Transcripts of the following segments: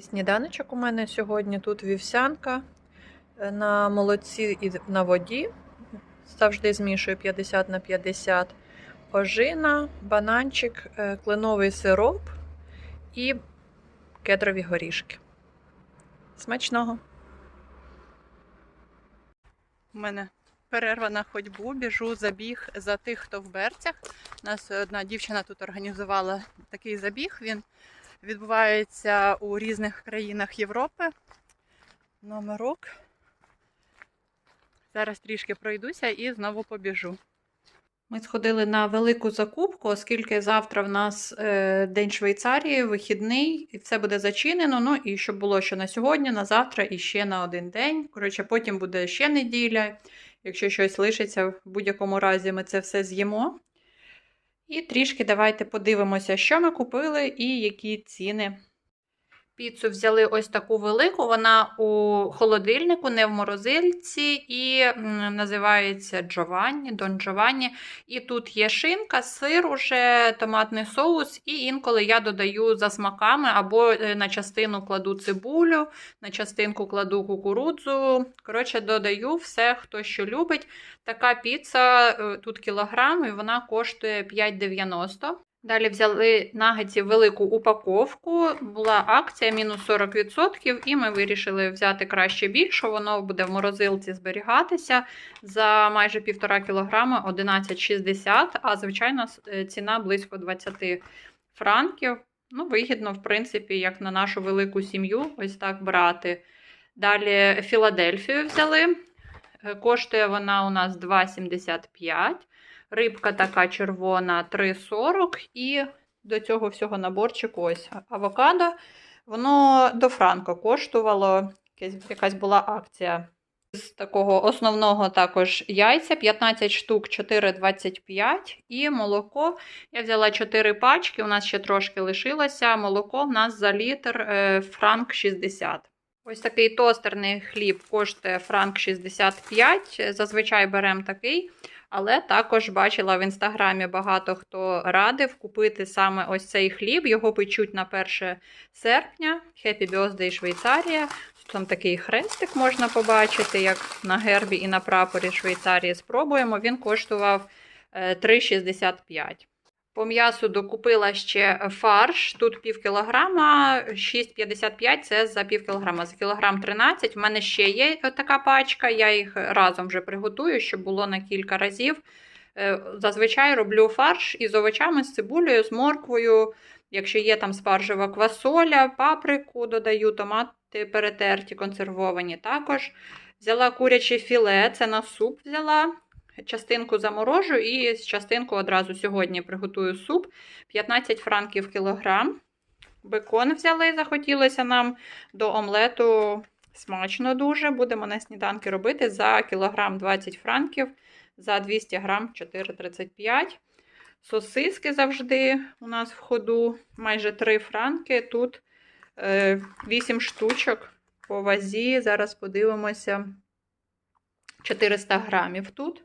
Сніданочок у мене сьогодні тут вівсянка е, на молоці і на воді. Завжди змішую 50 на 50. Ожина, бананчик, е, кленовий сироп і кедрові горішки. Смачного! У мене перерва на ходьбу, біжу забіг за тих, хто в берцях. У нас одна дівчина тут організувала такий забіг. Він відбувається у різних країнах Європи. Номерок. Зараз трішки пройдуся і знову побіжу. Ми сходили на велику закупку, оскільки завтра в нас е, День Швейцарії, вихідний, і все буде зачинено. Ну і щоб було що на сьогодні, на завтра і ще на один день. Коротше, потім буде ще неділя. Якщо щось лишиться, в будь-якому разі ми це все з'їмо. І трішки давайте подивимося, що ми купили і які ціни. Піцу взяли ось таку велику, вона у холодильнику, не в морозильці, і називається Джованні, Дон Джованні. І тут є шинка, сир, уже, томатний соус, і інколи я додаю за смаками, або е, на частину кладу цибулю, на частинку кладу кукурудзу. Коротше, додаю все, хто що любить. Така піца е, тут кілограм, і вона коштує 5,90. Далі взяли нагетсів велику упаковку. Була акція мінус 40%, і ми вирішили взяти краще більше. Воно буде в морозилці зберігатися за майже 1,5 кг 11,60, а звичайно е, ціна близько 20 франків. Ну, вигідно, в принципі, як на нашу велику сім'ю, ось так брати. Далі Філадельфію взяли. Е, Коштує вона у нас 2,75. Рибка така червона 3,40. І до цього всього наборчику ось авокадо. Воно до франка коштувало. Якась, якась була акція. З такого основного також яйця 15 штук 4,25 і молоко. Я взяла 4 пачки, у нас ще трошки лишилося. Молоко в нас за літр е, франк 60. Ось такий тостерний хліб коштує франк 65. Зазвичай беремо такий. Але також бачила в інстаграмі багато хто радив купити саме ось цей хліб. Його печуть на 1 серпня. Happy Birthday Швейцарія. Там такий хрестик можна побачити, як на гербі і на прапорі Швейцарії. Спробуємо. Він коштував е, 3,65. По м'ясу докупила ще фарш. Тут пів кілограма, 6,55 це за пів кілограма. За кілограм 13. В мене ще є така пачка, я їх разом вже приготую, щоб було на кілька разів. Е, Зазвичай роблю фарш із овочами, з цибулею, з морквою. Якщо є там спаржева квасоля, паприку додаю, томати перетерті, консервовані також. Взяла куряче філе, це на суп взяла. Частинку заморожу і частинку одразу сьогодні приготую суп. 15 франків кілограм. Бекон взяли, захотілося нам до омлету. Смачно дуже. Будемо на сніданки робити за кілограм 20 франків, за 200 грам 4,35. Сосиски завжди у нас в ходу майже 3 франки. Тут е, 8 штучок по вазі. Зараз подивимося. 400 грамів тут.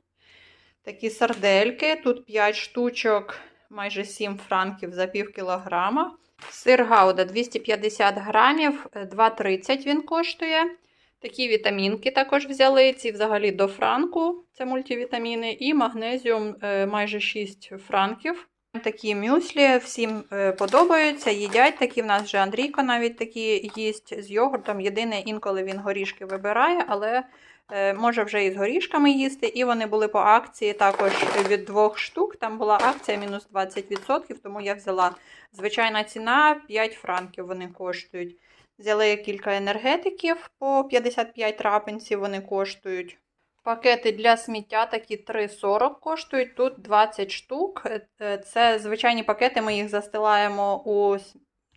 Такі сардельки. Тут 5 штучок, майже 7 франків за пів кілограма. Сир гауда 250 грамів, 2,30 він коштує. Такі вітамінки також взяли. Ці взагалі до франку, це мультивітаміни, і магнезіум е, майже 6 франків. Такі мюслі всім е, подобаються, їдять такі. В нас вже Андрійко навіть такі їсть з йогуртом. Єдине, інколи він горішки вибирає, але е, може вже і з горішками їсти. І вони були по акції також від двох штук. Там була акція мінус 20%, тому я взяла звичайна ціна 5 франків вони коштують. Взяли кілька енергетиків по 55 трапенців вони коштують. Пакети для сміття такі 3,40 коштують. Тут 20 штук. Е, Це звичайні пакети, ми їх застилаємо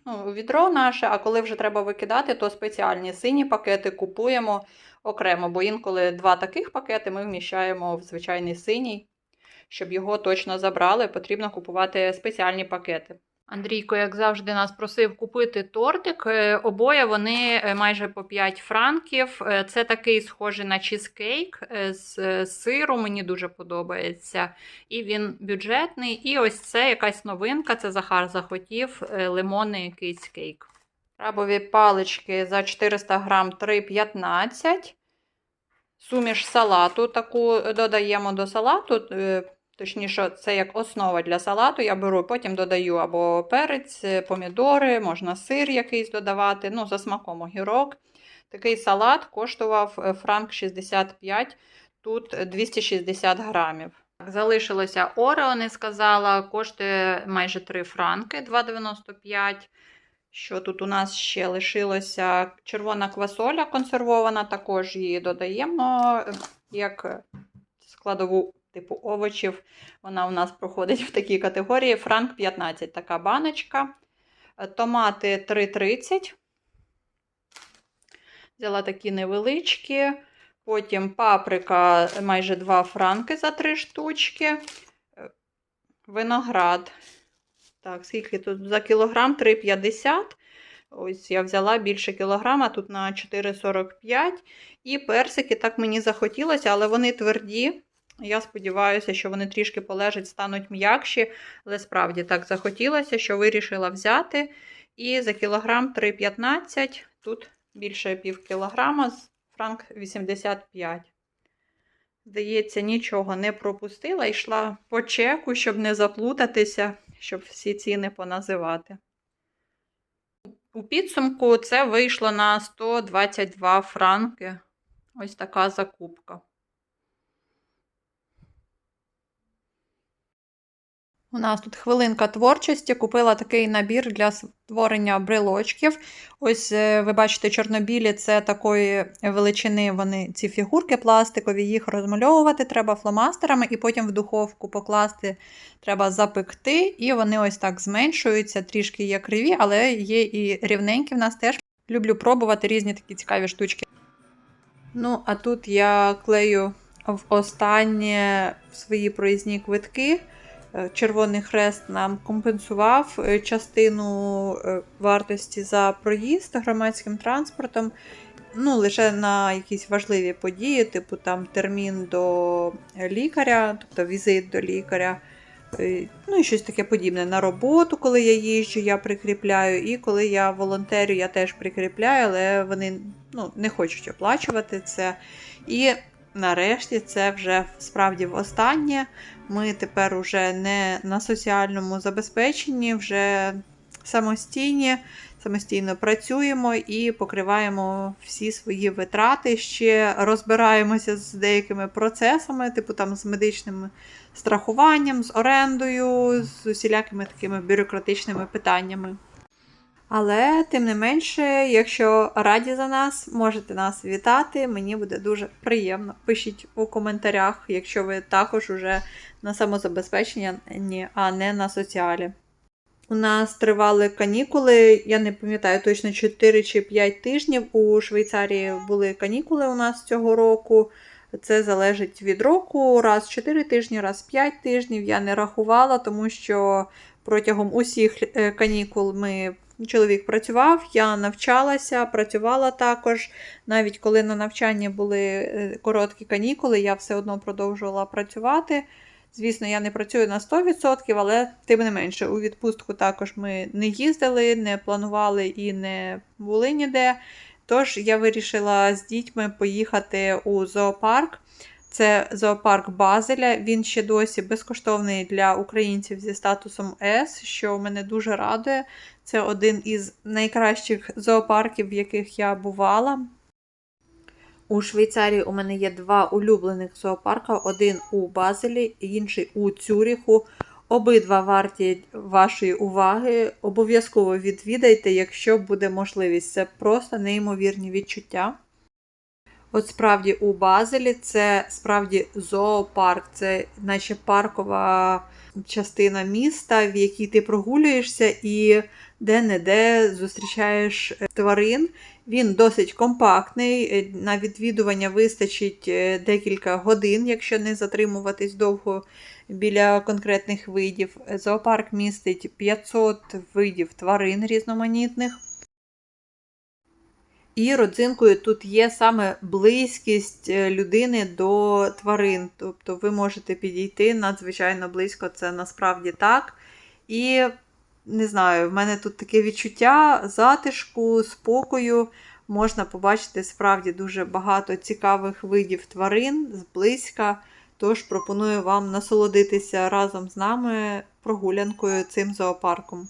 ну, у відро наше, а коли вже треба викидати, то спеціальні сині пакети купуємо окремо, бо інколи два таких пакети ми вміщаємо в звичайний синій. Щоб його точно забрали, потрібно купувати спеціальні пакети. Андрійко, як завжди, нас просив купити тортик. Е, Обоє вони е, майже по 5 франків. Е, Це такий схожий на чізкейк з сиру. Мені дуже подобається. І він бюджетний. І ось це якась новинка. Це Захар захотів лимонний якийсь кейк. Крабові палички за 400 грам 3,15. Суміш салату таку додаємо до салату. Точніше, це як основа для салату. Я беру, потім додаю або перець, помідори, можна сир якийсь додавати, ну, за смаком огірок. Такий салат коштував е, франк 65, тут 260 грамів. Залишилося Орео, не сказала, коштує майже 3 франки 2,95. Що тут у нас ще лишилося? Червона квасоля консервована, також її додаємо е, як складову типу овочів. Вона у нас проходить в такій категорії. Франк 15 така баночка. Е, Томати 3,30. Взяла такі невеличкі. Потім паприка майже 2 франки за 3 штучки. Е, Виноград. Так, скільки тут за кілограм 3,50. Ось я взяла більше кілограма, тут на 4,45. І персики так мені захотілося, але вони тверді. Я сподіваюся, що вони трішки полежать, стануть м'якші. Але справді так захотілося, що вирішила взяти. І за кілограм 3,15. Тут більше пів кілограма, франк 85. Здається, нічого не пропустила. Йшла по чеку, щоб не заплутатися, щоб всі ціни поназивати. У підсумку це вийшло на 122 франки. Ось така закупка. У нас тут хвилинка творчості. Купила такий набір для створення брелочків. Ось е, ви бачите, чорнобілі це такої величини вони ці фігурки пластикові, їх розмальовувати треба фломастерами, і потім в духовку покласти треба запекти, і вони ось так зменшуються, трішки є криві, але є і рівненькі в нас теж. Люблю пробувати різні такі цікаві штучки. Ну, а тут я клею в останнє свої проїзні квитки. Е, Червоний Хрест нам компенсував е, частину е, вартості за проїзд громадським транспортом. Ну, лише на якісь важливі події, типу там термін до лікаря, тобто візит до лікаря. Ну і щось таке подібне. На роботу, коли я їжджу, я прикріпляю, і коли я волонтерю, я теж прикріпляю, але вони ну, не хочуть оплачувати це. І нарешті це вже справді востаннє. Ми тепер уже не на соціальному забезпеченні, вже самостійні, самостійно працюємо і покриваємо всі свої витрати. Ще розбираємося з деякими процесами, типу там з медичним страхуванням, з орендою, з усілякими такими бюрократичними питаннями. Але, тим не менше, якщо раді за нас, можете нас вітати. Мені буде дуже приємно. Пишіть у коментарях, якщо ви також уже на самозабезпеченні, а не на соціалі. У нас тривали канікули, я не пам'ятаю точно 4 чи 5 тижнів. У Швейцарії були канікули у нас цього року. Це залежить від року. Раз 4 тижні, раз 5 тижнів. Я не рахувала, тому що протягом усіх е, канікул ми. Чоловік працював, я навчалася, працювала також. Навіть коли на навчанні були е, короткі канікули, я все одно продовжувала працювати. Звісно, я не працюю на 100%, але тим не менше, у відпустку також ми не їздили, не планували і не були ніде. Тож я вирішила з дітьми поїхати у зоопарк. Це зоопарк Базеля. Він ще досі безкоштовний для українців зі статусом С, що мене дуже радує. Це один із найкращих зоопарків, в яких я бувала. У Швейцарії у мене є два улюблених зоопарка: один у Базелі, інший у Цюріху. Обидва варті вашої уваги. Обов'язково відвідайте, якщо буде можливість. Це просто неймовірні відчуття. От справді у Базелі це справді зоопарк, це наче паркова частина міста, в якій ти прогулюєшся і де-не-де зустрічаєш е, тварин. Він досить компактний. е, На відвідування вистачить е, декілька годин, якщо не затримуватись довго біля конкретних видів. Зоопарк містить 500 видів тварин різноманітних. І родзинкою тут є саме близькість е, людини до тварин. Тобто ви можете підійти надзвичайно близько, це насправді так. І не знаю, в мене тут таке відчуття затишку, спокою. Можна побачити справді дуже багато цікавих видів тварин зблизька. Тож пропоную вам насолодитися разом з нами прогулянкою цим зоопарком.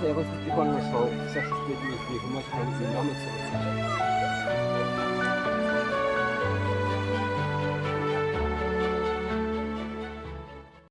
Це якось прикольно, що все, що стоїть на їх мочках землями, це оце.